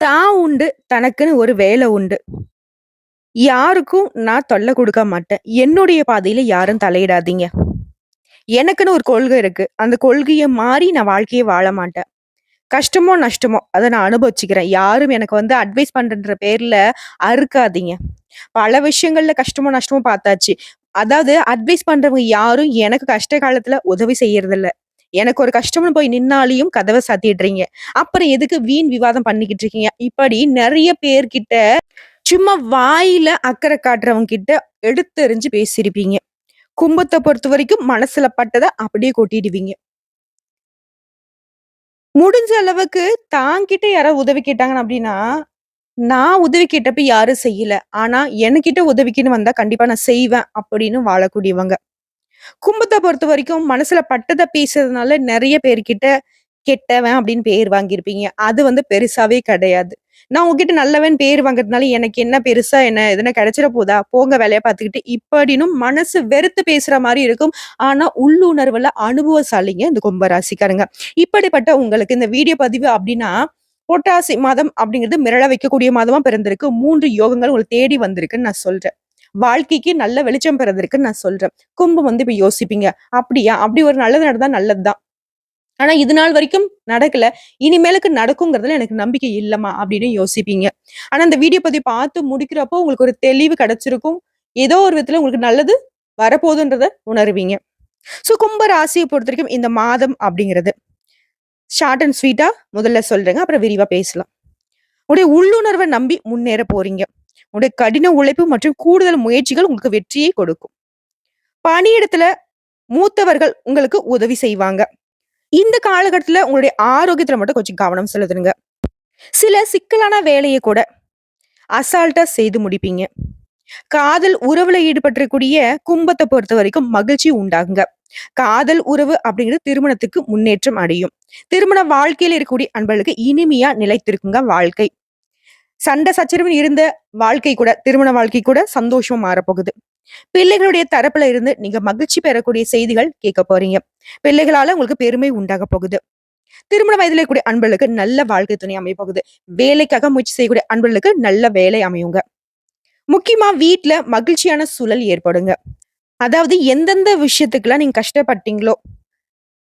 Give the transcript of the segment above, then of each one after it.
தான் உண்டு, தனக்குன்னு ஒரு வேலை உண்டு. யாருக்கும் நான் தொல்லை கொடுக்க மாட்டேன். என்னுடைய பாதையில யாரும் தலையிடாதீங்க. எனக்குன்னு ஒரு கொள்கை இருக்கு. அந்த கொள்கையை மாறி நான் வாழ்க்கையை வாழ மாட்டேன். கஷ்டமோ, நஷ்டமோ அதை நான் அனுபவிச்சுக்கிறேன். யாரும் எனக்கு வந்து அட்வைஸ் பண்றன்ற பேர்ல அறுக்காதீங்க. பல விஷயங்கள்ல கஷ்டமோ, நஷ்டமோ பார்த்தாச்சு. அதாவது அட்வைஸ் பண்றவங்க யாரும் எனக்கு கஷ்ட காலத்துல உதவி செய்யறதில்ல. எனக்கு ஒரு கஷ்டம்னு போய் நின்னாலையும் கதவை சாத்திடுறீங்க. அப்புறம் எதுக்கு வீண் விவாதம் பண்ணிக்கிட்டு இருக்கீங்க? இப்படி நிறைய பேர்கிட்ட சும்மா வாயில அக்கறை காட்டுறவங்க கிட்ட எடுத்தெறிஞ்சு பேசியிருப்பீங்க. கும்பத்தை பொறுத்த வரைக்கும் மனசுல பட்டதை அப்படியே கொட்டிடுவீங்க. முடிஞ்ச அளவுக்கு தாங்கிட்ட யாராவது உதவி கேட்டாங்கன்னு அப்படின்னா, நான் உதவி கேட்டப்ப யாரும் செய்யல. ஆனா என்கிட்ட உதவிக்குன்னு வந்தா கண்டிப்பா நான் செய்வேன் அப்படின்னு வாழக்கூடியவங்க. கும்பத்தை பொறுத்த வரைக்கும் மனசுல பட்டதை பேசுறதுனால நிறைய பேர்கிட்ட கெட்டவன் அப்படின்னு பேர் வாங்கியிருப்பீங்க. அது வந்து பெருசாவே கிடையாது. நான் உங்ககிட்ட நல்லவன் பேர் வாங்குறதுனால எனக்கு என்ன பெருசா என்ன எதுனா கிடைச்சிட போதா? போங்க வேலையை பார்த்துக்கிட்டு இப்படின்னும் மனசு வெறுத்து பேசுற மாதிரி இருக்கும். ஆனா உள்ளுணர்வுல அனுபவசாலிங்க இந்த கும்பராசிக்காரங்க இப்படிப்பட்ட உங்களுக்கு இந்த வீடியோ பதிவு அப்படின்னா, பொட்டாசி மாதம் அப்படிங்கிறது மிரள வைக்கக்கூடிய மாதமா பிறந்திருக்கு. மூன்று யோகங்கள் உங்களுக்கு தேடி வந்திருக்குன்னு நான் சொல்றேன். வாழ்க்கைக்கு நல்ல வெளிச்சம் பிறந்திருக்குன்னு நான் சொல்றேன். கும்பம் வந்து இப்ப யோசிப்பீங்க. அப்படியா? அப்படி ஒரு நல்லது நடந்தா நல்லது தான். ஆனா இது நாள் வரைக்கும் நடக்கல. இனிமேலுக்கு நடக்குங்கிறதுல எனக்கு நம்பிக்கை இல்லம்மா அப்படின்னு யோசிப்பீங்க. ஆனா அந்த வீடியோ பதிவு பார்த்து முடிக்கிறப்போ உங்களுக்கு ஒரு தெளிவு கிடைச்சிருக்கும். ஏதோ ஒரு விதத்துல உங்களுக்கு நல்லது வரப்போகுதுன்றத உணர்வீங்க ஸோ கும்ப ராசியை பொறுத்த வரைக்கும் இந்த மாதம் அப்படிங்கிறது ஷார்ட் அண்ட் ஸ்வீட்டா முதல்ல சொல்றேங்க. அப்புறம் விரிவா பேசலாம். உடைய உள்ளுணர்வை நம்பி முன்னேற போறீங்க. உங்களுடைய கடின உழைப்பு மற்றும் கூடுதல் முயற்சிகள் உங்களுக்கு வெற்றியை கொடுக்கும். பணியிடத்துல மூத்தவர்கள் உங்களுக்கு உதவி செய்வாங்க. இந்த காலகட்டத்துல உங்களுடைய ஆரோக்கியத்துல மட்டும் கொஞ்சம் கவனம் செலுத்துங்க சில சிக்கலான வேலையை கூட அசால்ட்டா செய்து முடிப்பீங்க. காதல் உறவுல ஈடுபட்டிருக்கக்கூடிய பொறுத்த வரைக்கும் மகிழ்ச்சி உண்டாகுங்க. காதல் உறவு அப்படிங்கிறது திருமணத்துக்கு முன்னேற்றம் அடையும். திருமண வாழ்க்கையில இருக்கக்கூடிய அன்பர்களுக்கு இனிமையா நிலைத்திருக்குங்க வாழ்க்கை. சண்டை சச்சரவு இருந்த வாழ்க்கை கூட திருமண வாழ்க்கை கூட சந்தோஷமா மாறப்போகுது. பிள்ளைகளுடைய தரப்புல இருந்து நீங்க மகிழ்ச்சி பெறக்கூடிய செய்திகள் கேட்க போறீங்க. பிள்ளைகளால உங்களுக்கு பெருமை உண்டாக போகுது. திருமண வயதிலே இருக்கக்கூடிய அன்பர்களுக்கு நல்ல வாழ்க்கை துணை அமைய போகுது. வேலைக்காக முயற்சி செய்யக்கூடிய அன்பர்களுக்கு நல்ல வேலை அமையுங்க. முக்கியமா வீட்டுல மகிழ்ச்சியான சூழல் ஏற்படுங்க. அதாவது எந்தெந்த விஷயத்துக்குலாம் நீங்க கஷ்டப்பட்டீங்களோ,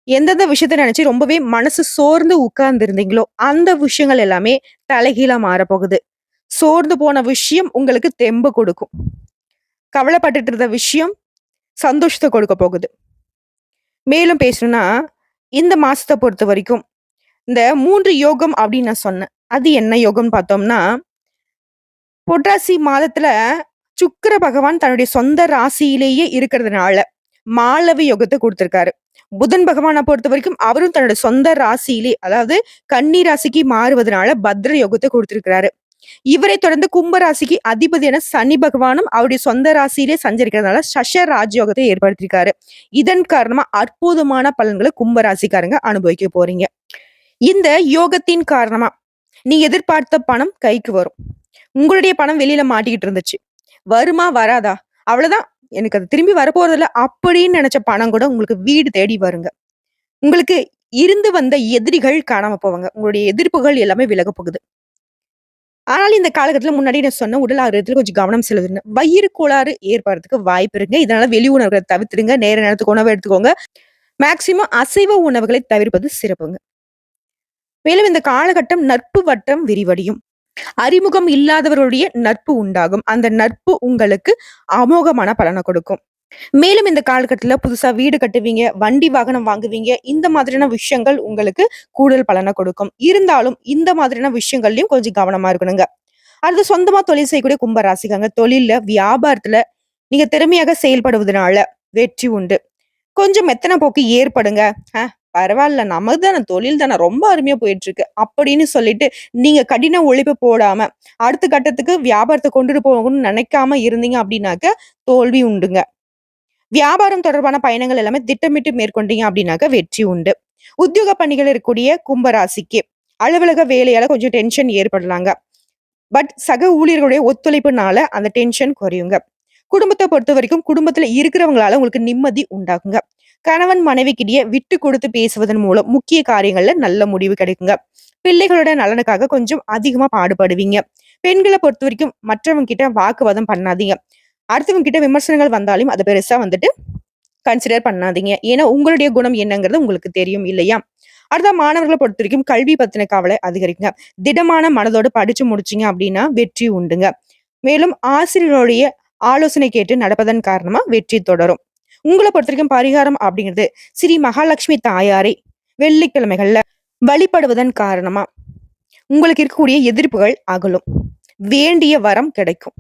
எந்தெந்த விஷயத்த நினைச்சு ரொம்பவே மனசு சோர்ந்து உட்கார்ந்து இருந்தீங்களோ, அந்த விஷயங்கள் எல்லாமே தலைகீழா மாறப்போகுது. சோர்ந்து போன விஷயம் உங்களுக்கு தெம்பு கொடுக்கும். கவலைப்பட்டுட்டு இருந்த விஷயம் சந்தோஷத்தை கொடுக்க போகுது. மேலும் பேசணும்னா, இந்த மாதத்தை பொறுத்த வரைக்கும் இந்த மூன்று யோகம் அப்படின்னு நான் சொன்னேன். அது என்ன யோகம்னு பார்த்தோம்னா, பொட்டாசி மாதத்துல சுக்கர பகவான் தன்னுடைய சொந்த ராசியிலேயே இருக்கிறதுனால, மாலவி யோகத்தை கொடுத்துருக்காரு புதன் பகவானை பொறுத்த வரைக்கும் அவரும் தன்னோட சொந்த ராசியிலே அதாவது கன்னி ராசிக்கு மாறுவதனால பத்ர யோகத்தை கொடுத்திருக்கிறாரு இவரை தொடர்ந்து கும்ப ராசிக்கு அதிபதியான சனி பகவானும் அவருடைய சொந்த ராசியிலே சஞ்சரிக்கிறதுனால சஷ ராஜயோகத்தை ஏற்படுத்தியிருக்காரு. இதன் காரணமா அற்புதமான பலன்களை கும்ப ராசிக்காரங்க அனுபவிக்க போறீங்க. இந்த யோகத்தின் காரணமா நீ எதிர்பார்த்த பணம் கைக்கு வரும். உங்களுடைய பணம் வெளியில மாட்டிக்கிட்டு இருந்துச்சு. வருமா? வராதா? அவ்வளவுதான். எனக்கு அது திரும்பி வரப்போறதில்ல அப்படின்னு நினைச்ச பணம் கூட உங்களுக்கு வீடு தேடி வருங்க. உங்களுக்கு இருந்து வந்த எதிரிகள் காணாம போவாங்க. உங்களுடைய எதிர்ப்புகள் எல்லாமே விலக போகுது. ஆனால் இந்த காலகட்டத்தில் முன்னாடி நான் சொன்ன உடல் ஆரோக்கியத்தில் கொஞ்சம் கவனம் செலுத்துங்க வயிறு கோளாறு ஏற்படுறதுக்கு வாய்ப்பு இருக்குங்க. இதனால வெளி உணவுகளை தவிர்த்துடுங்க. நேர நேரத்துக்கு உணவு எடுத்துக்கோங்க. மேக்சிமம் அசைவ உணவுகளை தவிர்ப்பது சிறப்புங்க. மேலும் இந்த காலகட்டம் நட்பு வட்டம் விரிவடையும். அறிமுகம் இல்லாதவர்களுடைய நட்பு உண்டாகும். அந்த நட்பு உங்களுக்கு அமோகமான பலனை கொடுக்கும். மேலும் இந்த காலகட்டத்துல புதுசா வீடு கட்டுவீங்க, வண்டி வாகனம் வாங்குவீங்க. இந்த மாதிரியான விஷயங்கள் உங்களுக்கு கூடுதல் பலனை கொடுக்கும். இருந்தாலும் இந்த மாதிரியான விஷயங்கள்லயும் கொஞ்சம் கவனமா இருக்கணுங்க. அடுத்து சொந்தமா தொழில் செய்யக்கூடிய கும்ப ராசிக்காரங்க தொழில்ல, வியாபாரத்துல நீங்க திறமையாக செயல்படுவதனால வெற்றி உண்டு. கொஞ்சம் மெத்தன போக்கு ஏற்படுங்க. பரவாயில்ல நமக்கு தானே தொழில் தானே ரொம்ப அருமையா போயிட்டு இருக்கு." அப்படின்னு சொல்லிட்டு நீங்க கடின உழைப்பு போடாம, அடுத்த கட்டத்துக்கு வியாபாரத்தை கொண்டுட்டு போகணும்னு நினைக்காம இருந்தீங்க அப்படின்னாக்க, தோல்வி உண்டுங்க. வியாபாரம் தொடர்பான பயணங்கள் எல்லாமே திட்டமிட்டு மேற்கொண்டீங்க அப்படின்னாக்க வெற்றி உண்டு. உத்தியோக பணிகள் இருக்கக்கூடிய கும்பராசிக்கு அலுவலக வேலையால கொஞ்சம் டென்ஷன் ஏற்படலாங்க. பட் சக ஊழியர்களுடைய ஒத்துழைப்புனால அந்த டென்ஷன் குறையுங்க. குடும்பத்தை பொறுத்த வரைக்கும் குடும்பத்துல இருக்கிறவங்களால உங்களுக்கு நிம்மதி உண்டாகுங்க. கணவன் மனைவிக்கிடையே விட்டு கொடுத்து பேசுவதன் மூலம் முக்கிய காரியங்கள்ல நல்ல முடிவு கிடைக்குங்க. பிள்ளைகளோட நலனுக்காக கொஞ்சம் அதிகமா பாடுபடுவீங்க. பெண்களை பொறுத்த வரைக்கும் மற்றவங்க கிட்ட வாக்குவாதம் பண்ணாதீங்க. அடுத்தவங்க கிட்ட விமர்சனங்கள் வந்தாலும் அதை பெருசா வந்துட்டு கன்சிடர் பண்ணாதீங்க. ஏன்னா உங்களுடைய குணம் என்னங்கிறது உங்களுக்கு தெரியும் இல்லையா? அடுத்த மாணவர்களை பொறுத்த வரைக்கும் கல்வி பத்தின கவலை அதிகரிக்குங்க. திடமான மனதோடு படிச்சு முடிச்சீங்க அப்படின்னா வெற்றி உண்டுங்க. மேலும் ஆசிரியருடைய ஆலோசனை கேட்டு நடப்பதன் காரணமா வெற்றி தொடரும். உங்கள பொறுத்தவரைக்கும் பரிகாரம் அப்படிங்கிறது ஸ்ரீ மகாலட்சுமி தாயாரை வெள்ளிக்கிழமைகள்ல வழிபடுவதன் காரணமா உங்களுக்கு இருக்கக்கூடிய எதிர்ப்புகள் அகலும். வேண்டிய வரம் கிடைக்கும்.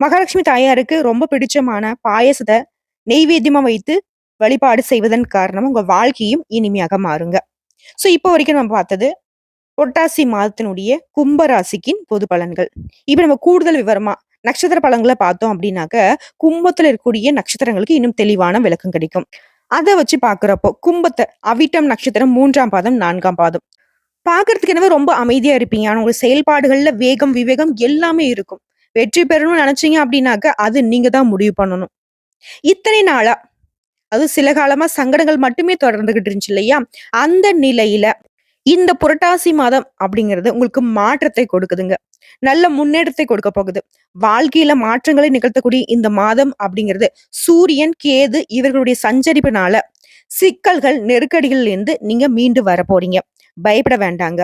மகாலட்சுமி தாயாருக்கு ரொம்ப பிடிச்சமான பாயசத்தை நெய்வேத்தியமா வைத்து வழிபாடு செய்வதன் காரணமா உங்க வாழ்க்கையும் இனிமையாக மாறுங்க. ஸோ இப்போ வரைக்கும் நம்ம பார்த்தது பொட்டாசி மாதத்தினுடைய கும்பராசிக்கின் பொது பலன்கள். இப்ப நம்ம கூடுதல் விவரமா நட்சத்திர பழங்களை பார்த்தோம் அப்படின்னாக்க கும்பத்துல இருக்கக்கூடிய நட்சத்திரங்களுக்கு இன்னும் தெளிவான விளக்கம் கிடைக்கும். அதை வச்சு பாக்குறப்போ கும்பத்தை அவிட்டம் நட்சத்திரம் மூன்றாம் பாதம், நான்காம் பாதம். பார்க்கறதுக்கு என்னவோ ரொம்ப அமைதியா இருப்பீங்க. ஆனா உங்க செயல்பாடுகள்ல வேகம், விவேகம் எல்லாமே இருக்கும். வெற்றி பெறணும்னு நினைச்சீங்க அப்படின்னாக்க அது நீங்க தான் முடிவு பண்ணணும். இத்தனை நாளா, அது சில காலமா சங்கடங்கள் மட்டுமே தொடர்ந்துகிட்டு இருந்துச்சு இல்லையா? அந்த நிலையில இந்த புரட்டாசி மாதம் அப்படிங்கிறது உங்களுக்கு மாற்றத்தை கொடுக்குதுங்க. நல்ல முன்னேற்றத்தை கொடுக்க போகுது. வாழ்க்கையில மாற்றங்களை நிகழ்த்தக்கூடிய இந்த மாதம் அப்படிங்கிறது சூரியன், கேது இவர்களுடைய சஞ்சரிப்பினால சிக்கல்கள், நெருக்கடிகள்லேருந்து நீங்க மீண்டு வரப்போறீங்க. பயப்பட வேண்டாங்க.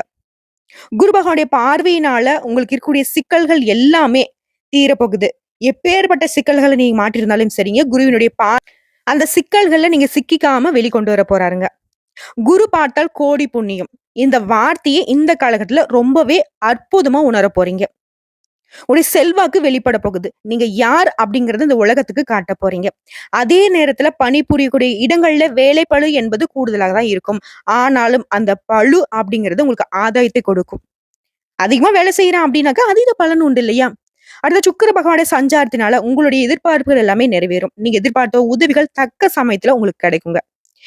குரு பகவானுடைய பார்வையினால உங்களுக்கு இருக்கக்கூடிய சிக்கல்கள் எல்லாமே தீரப்போகுது. எப்பேற்பட்ட சிக்கல்களை நீங்க மாட்டிருந்தாலும் சரிங்க, குருவினுடைய பா அந்த சிக்கல்கள்ல நீங்க சிக்கிக்காம வெளிக்கொண்டு வர போறாருங்க. குரு பார்த்தால் கோடி புண்ணியம். இந்த வார்த்தையை இந்த காலகட்டத்துல ரொம்பவே அற்புதமா உணர போறீங்க. உடைய செல்வாக்கு வெளிப்பட போகுது. நீங்க யார் அப்டிங்கிறத இந்த உலகத்துக்கு காட்ட போறீங்க. அதே நேரத்துல பணிபுரியக்கூடிய இடங்கள்ல வேலை பழு என்பது கூடுதலாக தான் இருக்கும். ஆனாலும் அந்த பளு அப்படிங்கிறது உங்களுக்கு ஆதாயத்தை கொடுக்கும். அதிகமா வேலை செய்றேன் அப்படின்னாக்கா அதீத பலன் உண்டு இல்லையா? அடுத்த சுக்கிர பகவானுடைய சஞ்சாரத்தினால உங்களுடைய எதிர்பார்ப்புகள் எல்லாமே நிறைவேறும். நீங்க எதிர்பார்த்த உதவிகள் தக்க சமயத்துல உங்களுக்கு கிடைக்குங்க.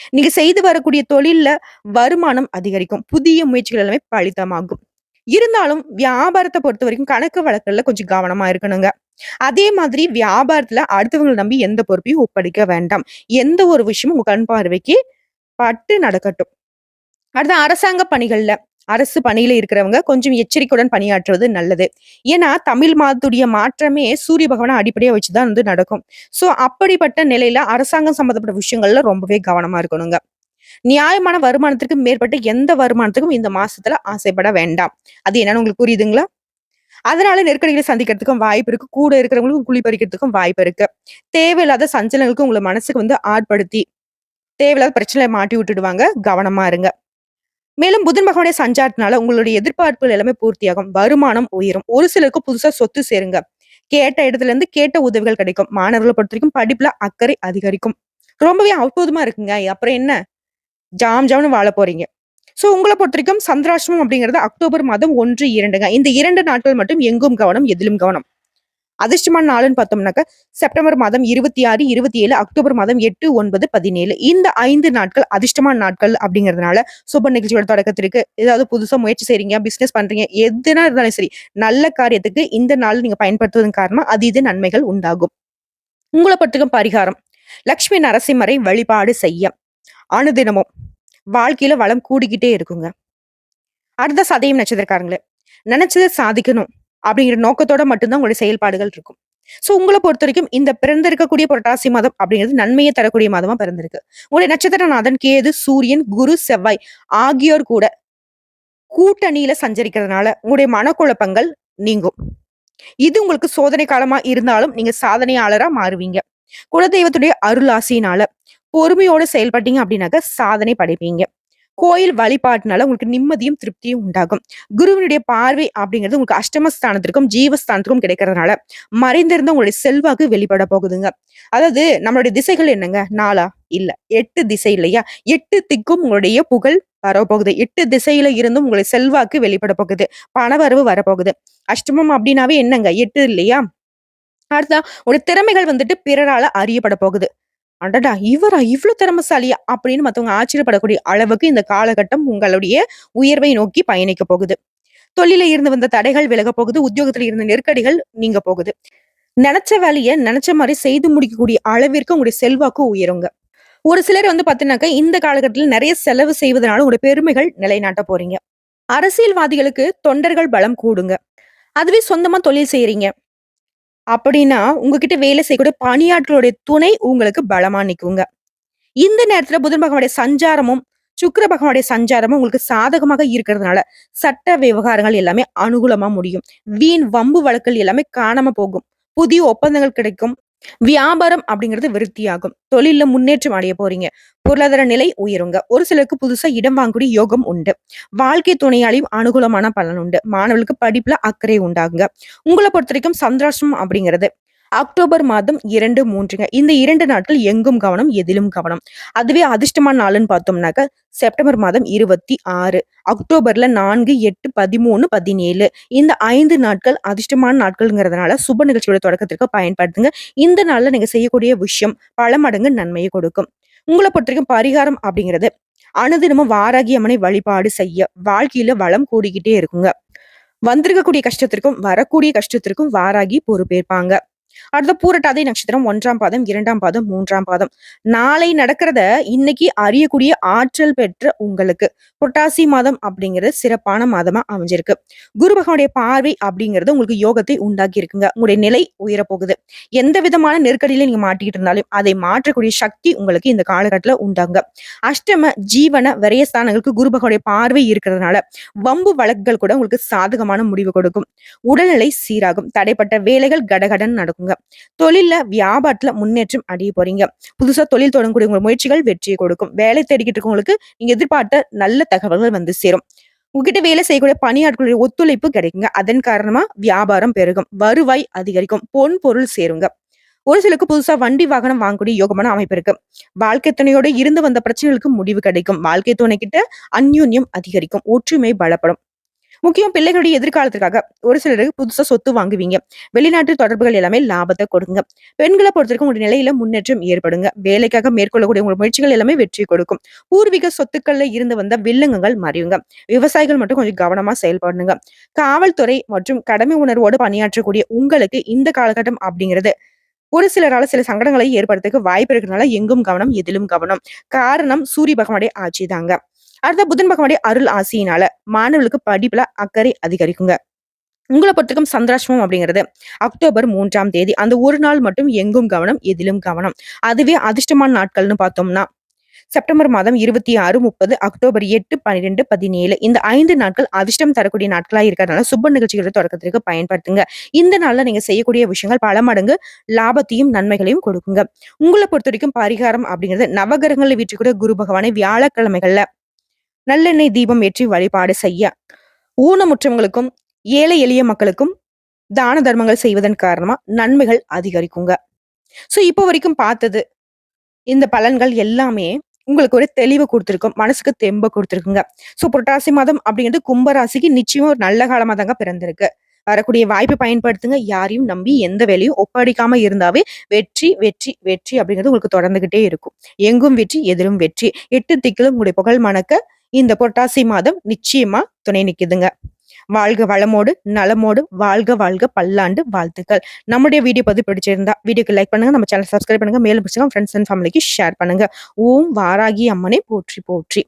நீங்க செய்து வரக்கூடிய தொழில்ல வருமானம் அதிகரிக்கும். புதிய முயற்சிகள் எல்லாமே பலிதமாகும். இருந்தாலும் வியாபாரத்தை பொறுத்த வரைக்கும் கணக்கு வழக்குகள்ல கொஞ்சம் கவனமா இருக்கணுங்க. அதே மாதிரி வியாபாரத்துல அடுத்தவங்கள நம்பி எந்த பொறுப்பையும் ஒப்படைக்க வேண்டாம். எந்த ஒரு விஷயமும் உங்க கண் பார்வைக்கு பட்டு நடக்கட்டும். அடுத்த அரசாங்க பணிகள்ல, அரசு பணியில இருக்கிறவங்க கொஞ்சம் எச்சரிக்கையுடன் பணியாற்றுவது நல்லது. ஏன்னா, தமிழ் மாதத்துடைய மாற்றமே சூரிய பகவான அடிப்படையா வச்சுதான் வந்து நடக்கும். சோ அப்படிப்பட்ட நிலையில அரசாங்கம் சம்பந்தப்பட்ட விஷயங்கள்ல ரொம்பவே கவனமா இருக்கணுங்க. நியாயமான வருமானத்திற்கு மேற்பட்ட எந்த வருமானத்துக்கும் இந்த மாசத்துல ஆசைப்பட வேண்டாம். அது என்னன்னு உங்களுக்கு புரியுதுங்களா? அதனால நெருக்கடிகளை சந்திக்கிறதுக்கும் வாய்ப்பு இருக்கு. கூட இருக்கிறவங்களுக்கும் குழி பறிக்கிறதுக்கும் வாய்ப்பு இருக்கு. தேவையில்லாத சஞ்சலங்களுக்கு உங்களை மனசுக்கு வந்து ஆட்படுத்தி, தேவையில்லாத பிரச்சனை மாட்டி விட்டுடுவாங்க. கவனமா இருங்க. மேலும் புதன் பகவானுடைய சஞ்சாரத்தினால உங்களுடைய எதிர்பார்ப்புகள் எல்லாமே பூர்த்தியாகும். வருமானம் உயரும். ஒரு சிலருக்கு புதுசா சொத்து சேருங்க. கேட்ட இடத்துல இருந்து கேட்ட உதவிகள் கிடைக்கும். மாணவர்களை பொறுத்த வரைக்கும் படிப்புல அக்கறை அதிகரிக்கும். ரொம்பவே அற்புதமா இருக்குங்க. அப்புறம் என்ன? ஜாம் ஜாம்னு வாழ போறீங்க. ஸோ பொறுத்த வரைக்கும் சந்திராஷ்டமம் அப்படிங்கிறது அக்டோபர் மாதம் 1, 2ங்க. இந்த இரண்டு நாட்கள் மட்டும் எங்கும் கவனம், எதிலும் கவனம். அதிர்ஷ்டமான நாளுன்னு பார்த்தோம்னாக்க, செப்டம்பர் மாதம் 26, 27, அக்டோபர் மாதம் 8, 9, 17 இந்த ஐந்து நாட்கள் அதிர்ஷ்டமான நாட்கள் அப்படிங்கிறதுனால சுப நிகழ்ச்சியோட தொடக்கத்திற்கு, ஏதாவது புதுசாக முயற்சி செய்றீங்க, பிஸ்னஸ் பண்றீங்க, எதுனா இருந்தாலும் சரி, நல்ல காரியத்துக்கு இந்த நாள் நீங்க பயன்படுத்துவதன் காரணமா அதீத நன்மைகள் உண்டாகும். உங்களை பொறுத்துக்கும் பரிகாரம், லக்ஷ்மி நரசிம்மரை வழிபாடு செய்ய, அனுதினமும் வாழ்க்கையில வளம் கூடிக்கிட்டே இருக்குங்க. அடுத்த சதயம் நட்சத்திரக்காரங்களே, நினைச்சதை சாதிக்கணும் அப்படிங்கிற நோக்கத்தோட மட்டும்தான் உங்களுடைய செயல்பாடுகள் இருக்கும். ஸோ உங்கள பொறுத்தவரைக்கும் இந்த பிறந்திருக்கக்கூடிய புரட்டாசி மாதம் அப்படிங்கிறது நன்மையை தரக்கூடிய மாதமா பிறந்திருக்கு. உங்களுடைய நட்சத்திரநாதன் கேது, சூரியன், குரு, செவ்வாய் ஆகியோர் கூட கூட்டணியில சஞ்சரிக்கிறதுனால உங்களுடைய மனக்குழப்பங்கள் நீங்கும். இது உங்களுக்கு சோதனை காலமா இருந்தாலும் நீங்க சாதனையாளரா மாறுவீங்க. குலதெய்வத்துடைய அருளாசினால பொறுமையோட செயல்பட்டீங்க அப்படின்னாக்க சாதனை படைப்பீங்க. கோயில் வழிபாட்டினால உங்களுக்கு நிம்மதியும், திருப்தியும் உண்டாகும். குருவினுடைய பார்வை அப்படிங்கிறது உங்களுக்கு அஷ்டமஸ்தானத்திற்கும் ஜீவஸ்தானத்துக்கும் கிடைக்கிறதுனால, மறைந்திருந்த உங்களுடைய செல்வாக்கு வெளிப்பட போகுதுங்க. அதாவது நம்மளுடைய திசைகள் என்னங்க? 4ஆ? இல்ல. எட்டு திசை இல்லையா? எட்டு திக்கும் உங்களுடைய புகழ் வரப்போகுது. எட்டு திசையில இருந்தும் உங்களுடைய செல்வாக்கு வெளிப்பட போகுது. பணவரவு வரப்போகுது. அஷ்டமம் அப்படின்னாவே என்னங்க? எட்டு இல்லையா? அடுத்ததா உங்களுடைய திறமைகள் வந்துட்டு பிறரால அறியப்பட போகுது. அடடா! இவரா? இவ்வளவு திறமசாலியா அப்படின்னு மத்தவங்க ஆச்சரியப்படக்கூடிய அளவுக்கு இந்த காலகட்டம் உங்களுடைய உயர்வை நோக்கி பயணிக்க போகுது. தொழில இருந்து வந்த தடைகள் விலகப் போகுது. உத்தியோகத்துல இருந்த நெருக்கடிகள் நீங்க போகுது. நினைச்ச வேலைய நினைச்ச மாதிரி செய்து முடிக்கக்கூடிய அளவிற்கு உங்களுடைய செல்வாக்கு உயருங்க. ஒரு சிலர் வந்து பார்த்தீங்கன்னாக்க, இந்த காலகட்டத்தில் நிறைய செலவு செய்வதனால உங்களுடைய பெருமைகள் நிலைநாட்ட போறீங்க. அரசியல்வாதிகளுக்கு தொண்டர்கள் பலம் கூடுங்க. அதுவே சொந்தமா தொழில் செய்யறீங்க அப்படின்னா, உங்ககிட்ட வேலை செய்யக்கூடிய பணியாட்களுடைய துணை உங்களுக்கு பலமா நிக்குங்க. இந்த நேரத்துல புதன் பகவானுடைய சஞ்சாரமும், சுக்கர பகவானுடைய சஞ்சாரமும் உங்களுக்கு சாதகமாக இருக்கிறதுனால, சட்ட விவகாரங்கள் எல்லாமே அனுகூலமா முடியும். வீண் வம்பு வழக்குகள் எல்லாமே காணாம போகும். புதிய ஒப்பந்தங்கள் கிடைக்கும். வியாபாரம் அப்படிங்கிறது விருத்தியாகும். தொழில முன்னேற்றம் அடைய போறீங்க. பொருளாதார நிலை உயருங்க. ஒரு சிலருக்கு புதுசா இடம் வாங்கக்கூடிய யோகம் உண்டு. வாழ்க்கை துணையாளையும் அனுகூலமான பலன் உண்டு. மாணவர்களுக்கு படிப்புல அக்கறை உண்டாகுங்க. உங்கள பொறுத்தவரைக்கும் சந்திராஷ்டமம் அப்படிங்கிறது அக்டோபர் மாதம் 2, 3ங்க. இந்த இரண்டு நாட்கள் எங்கும் கவனம், எதிலும் கவனம். அதுவே அதிர்ஷ்டமான நாளுன்னு பார்த்தோம்னாக்க, செப்டம்பர் மாதம் 26, அக்டோபர்ல 4, 8, 13, 17 இந்த ஐந்து நாட்கள் அதிர்ஷ்டமான நாட்கள்ங்கிறதுனால சுப நிகழ்ச்சியோட தொடக்கத்திற்கு பயன்படுத்துங்க. இந்த நாள்ல நீங்க செய்யக்கூடிய விஷயம் பல மடங்கு நன்மையை கொடுக்கும். உங்களை பொறுத்தவரைக்கும் பரிகாரம் அப்படிங்கிறது, அனுதினமும் வாராகி அம்மனை வழிபாடு செய்ய வாழ்க்கையில வளம் கூடிக்கிட்டே இருக்குங்க. வந்திருக்கக்கூடிய கஷ்டத்திற்கும், வரக்கூடிய கஷ்டத்திற்கும் வாராகி பொறுப்பேற்பாங்க. அடுத்த பூரட்டாதி நட்சத்திரம் ஒன்றாம் பாதம், இரண்டாம் பாதம், மூன்றாம் பாதம். நாளை நடக்கிறத இன்னைக்கு அறியக்கூடிய ஆற்றல் பெற்ற உங்களுக்கு, புரட்டாசி மாதம் அப்படிங்கிறது சிறப்பான மாதமா அமைஞ்சிருக்கு. குரு பகவானுடைய பார்வை அப்படிங்கிறது உங்களுக்கு யோகத்தை உண்டாக்கி இருக்குங்க. உங்களுடைய நிலை உயரப் போகுது. எந்த விதமான நெருக்கடியில நீங்க மாட்டிக்கிட்டு இருந்தாலும், அதை மாற்றக்கூடிய சக்தி உங்களுக்கு இந்த காலகட்டத்துல உண்டாங்க. அஷ்டம, ஜீவன, விரயஸ்தானங்களுக்கு குரு பகவானுடைய பார்வை இருக்கிறதுனால, வம்பு வழக்குகள் கூட உங்களுக்கு சாதகமான முடிவு கொடுக்கும். உடல்நிலை சீராகும். தடைப்பட்ட வேலைகள் கடகடன் நடக்கும் நடக்குங்க. தொழில வியாபாரத்துல முன்னேற்றம் அடைய போறீங்க. புதுசா தொழில் தொடங்கக்கூடிய உங்க முயற்சிகள் வெற்றியை கொடுக்கும். வேலை தேடிக்கிட்டு இருக்கவங்களுக்கு நீங்க எதிர்பார்த்த நல்ல தகவல்கள் வந்து சேரும். உங்ககிட்ட வேலை செய்யக்கூடிய பணியாட்களுடைய ஒத்துழைப்பு கிடைக்குங்க. அதன் காரணமா வியாபாரம் பெருகும். வருவாய் அதிகரிக்கும். பொன், பொருள் சேருங்க. ஒரு சிலருக்கு புதுசா வண்டி, வாகனம் வாங்கக்கூடிய யோகமான அமைப்பு இருக்கு. வாழ்க்கை துணையோட இருந்து வந்த பிரச்சனைகளுக்கு முடிவு கிடைக்கும். வாழ்க்கை துணை கிட்ட அந்யோன்யம் அதிகரிக்கும். ஒற்றுமை பலப்படும். முக்கியம் பிள்ளைகளுடைய எதிர்காலத்திற்காக ஒரு சிலருக்கு புதுசா சொத்து வாங்குவீங்க. வெளிநாட்டு தொடர்புகள் எல்லாமே லாபத்தை கொடுங்க. பெண்களை பொறுத்தவரைக்கும் உங்களுடைய நிலையில முன்னேற்றம் ஏற்படுங்க. வேலைக்காக மேற்கொள்ளக்கூடிய உங்க முயற்சிகள் எல்லாமே வெற்றி கொடுக்கும். பூர்வீக சொத்துக்கள்ல இருந்து வந்த வில்லங்கங்கள் மறையுங்க. விவசாயிகள் மட்டும் கொஞ்சம் கவனமா செயல்படணுங்க. காவல்துறை மற்றும் கடமை உணர்வோடு பணியாற்றக்கூடிய உங்களுக்கு இந்த காலகட்டம் அப்படிங்கிறது ஒரு சிலரால சில சங்கடங்களை ஏற்படுறதுக்கு வாய்ப்பு இருக்கிறதுனால எங்கும் கவனம், எதிலும் கவனம். காரணம் சூரிய பகவானுடைய ஆட்சி தாங்க. அடுத்த புதன் பகவானுடைய அருள் ஆசியினால மாணவர்களுக்கு படிப்புல அக்கறை அதிகரிக்குங்க. உங்கள பொறுத்தவரைக்கும் சந்திராஷ்டமம் அப்படிங்கிறது அக்டோபர் மூன்றாம் தேதி. அந்த ஒரு நாள் மட்டும் எங்கும் கவனம், எதிலும் கவனம். அதுவே அதிர்ஷ்டமான நாட்கள்னு பார்த்தோம்னா, செப்டம்பர் மாதம் 26, 30, அக்டோபர் 8, 12, 17 இந்த ஐந்து நாட்கள் அதிர்ஷ்டம் தரக்கூடிய நாட்களா இருக்கிறதுனால சுப நிகழ்ச்சிகளோட தொடக்கத்திற்கு பயன்படுத்துங்க. இந்த நாள்ல நீங்க செய்யக்கூடிய விஷயங்கள் பல மடங்கு லாபத்தையும், நன்மைகளையும் கொடுக்குங்க. உங்களை பொறுத்த வரைக்கும் பரிகாரம் அப்படிங்கிறது நவகிரகங்கள்ல வீட்டுக்கூடிய குரு பகவானை வியாழக்கிழமைகள்ல நல்லெண்ணெய் தீபம் ஏற்றி வழிபாடு செய்ய, ஊனமுற்றவங்களுக்கும், ஏழை எளிய மக்களுக்கும் தான தர்மங்கள் செய்வதன் காரணமா நன்மைகள் அதிகரிக்குங்க. சோ இப்போ வரைக்கும் பார்த்தது, இந்த பலன்கள் எல்லாமே உங்களுக்கு ஒரு தெளிவு கொடுத்துருக்கும் மனசுக்கு தெம்ப கொடுத்துருக்குங்க ஸோ புரட்டாசி மாதம் அப்படிங்கிறது கும்பராசிக்கு நிச்சயம் ஒரு நல்ல காலமாக தாங்க பிறந்திருக்கு. வரக்கூடிய வாய்ப்பை பயன்படுத்துங்க. யாரையும் நம்பி எந்த வேலையும் ஒப்படைக்காம இருந்தாவே வெற்றி, வெற்றி, வெற்றி அப்படிங்கிறது உங்களுக்கு தொடர்ந்துகிட்டே இருக்கும். எங்கும் வெற்றி, எதிலும் வெற்றி. எட்டு திக்கிலும் உங்களுடைய புகழ் மணக்க இந்த புரட்டாசி மாதம் நிச்சயமா துணை நிக்குதுங்க. வாழ்க வளமோடு, நலமோடு, வாழ்க வாழ்க பல்லாண்டு வாழ்த்துக்கள். நம்முடைய வீடியோ பதிவு பிடிச்சிருந்தா வீடியோக்கு லைக் பண்ணுங்க. நம்ம சேனல் சப்ஸ்கிரைப் பண்ணுங்க. மேலும் பிடிச்சிருக்கோம் ஃப்ரெண்ட்ஸ் அண்ட் ஃபேமிலிக்கு ஷேர் பண்ணுங்க. ஓம் வாராகி அம்மனை போற்றி போற்றி.